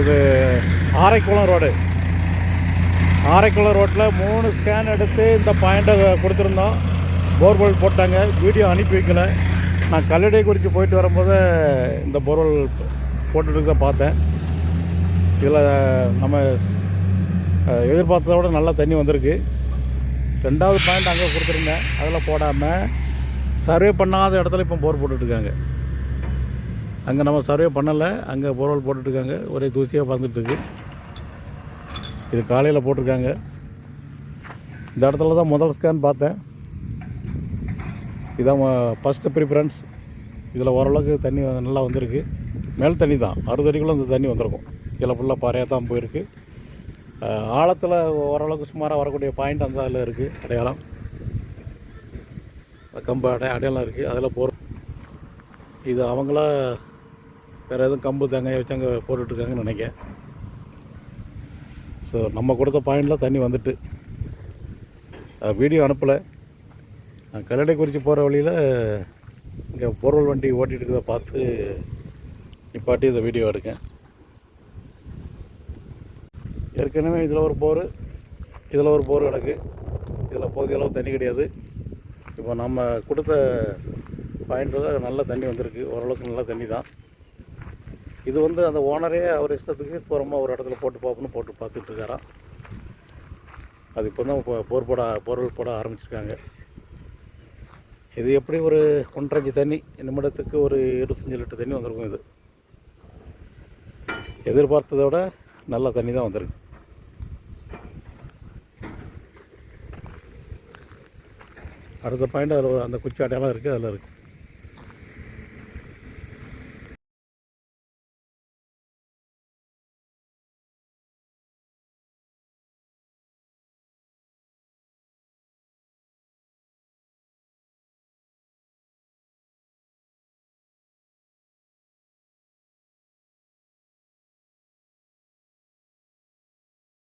இது ஆரைக்குளம் ரோடு. ஆரைக்குளம் ரோட்டில் மூணு ஸ்கேன் எடுத்து இந்த பாயிண்ட்டை கொடுத்துருந்தோம். போர்வெல் போட்டாங்க. வீடியோ அனுப்பி வைக்கல. நான் கல்லடை குறித்து போயிட்டு வரும்போது இந்த போர்வெல் போட்டுட்டு தான் பார்த்தேன். இதில் நம்ம எதிர்பார்த்ததை விட நல்லா தண்ணி வந்திருக்கு. ரெண்டாவது பாயிண்ட் அங்கே கொடுத்துருந்தேன். அதில் போடாமல் சர்வே பண்ணாத இடத்துல இப்போ போர் போட்டுட்ருக்காங்க அங்கே நம்ம சர்வே பண்ணலை. அங்கே போர்வெல் போட்டுட்ருக்காங்க ஒரே தூசியாக பறந்துட்டுருக்கு. இது காலையில் போட்டிருக்காங்க. இந்த இடத்துல தான் முதல் ஸ்கேன் பார்த்தேன். இதான் ஃபஸ்ட்டு ப்ரிஃபரன்ஸ் இதில் ஓரளவுக்கு தண்ணி நல்லா வந்திருக்கு. மேல் தண்ணி தான். அறுபது அடிக்குள்ளே இந்த தண்ணி வந்திருக்கும். இதில் ஃபுல்லாக பாறையாக தான் போயிருக்கு. ஆழத்தில் ஓரளவுக்கு சுமாராக வரக்கூடிய பாயிண்ட் அந்த அதில் இருக்குது அடையாளம். கம்பு அடை அடையாளம் இருக்குது அதில் போர் இது அவங்களா வேறு எதுவும் கம்பு தேங்காய் வச்சு அங்கே போட்டுட்ருக்காங்கன்னு நினைக்கிறேன். ஸோ நம்ம கொடுத்த பாயிண்டில் தண்ணி வந்துட்டு. வீடியோ அனுப்பலை. நான் கல்லடைக்குறிச்சி போகிற வழியில் இங்கே போர்வல் வண்டி ஓட்டிகிட்டு இருக்கிறத பார்த்து நிப்பாட்டி இந்த வீடியோ எடுக்கேன். ஏற்கனவே இதில் ஒரு போர் இதில் ஒரு போர் கிடக்கு. இதில் போதிய அளவு தண்ணி கிடையாது. இப்போ நம்ம கொடுத்த பாயிண்டில் நல்ல தண்ணி வந்திருக்கு. ஓரளவுக்கு நல்ல தண்ணி தான் இது வந்து அந்த ஓனரே அவர் இஷ்டத்துக்கு தூரமாக ஒரு இடத்துல போட்டு பார்ப்போம்னு போட்டு பார்த்துட்டு இருக்காராம். அது இப்போ தான் இப்போ போர் போட போர்வெல் போட ஆரம்பிச்சிருக்காங்க. இது எப்படி ஒரு ஒன்றஞ்சு தண்ணி நிமிடத்துக்கு ஒரு இருபத்தஞ்சி லிட்டர் தண்ணி வந்திருக்கும் இது. எதிர்பார்த்ததை விட நல்ல தண்ணி தான் வந்திருக்கு. அடுத்த பாயிண்ட் அதில் அந்த குச்சி அடையாளம் இருக்குது அதில் இருக்குது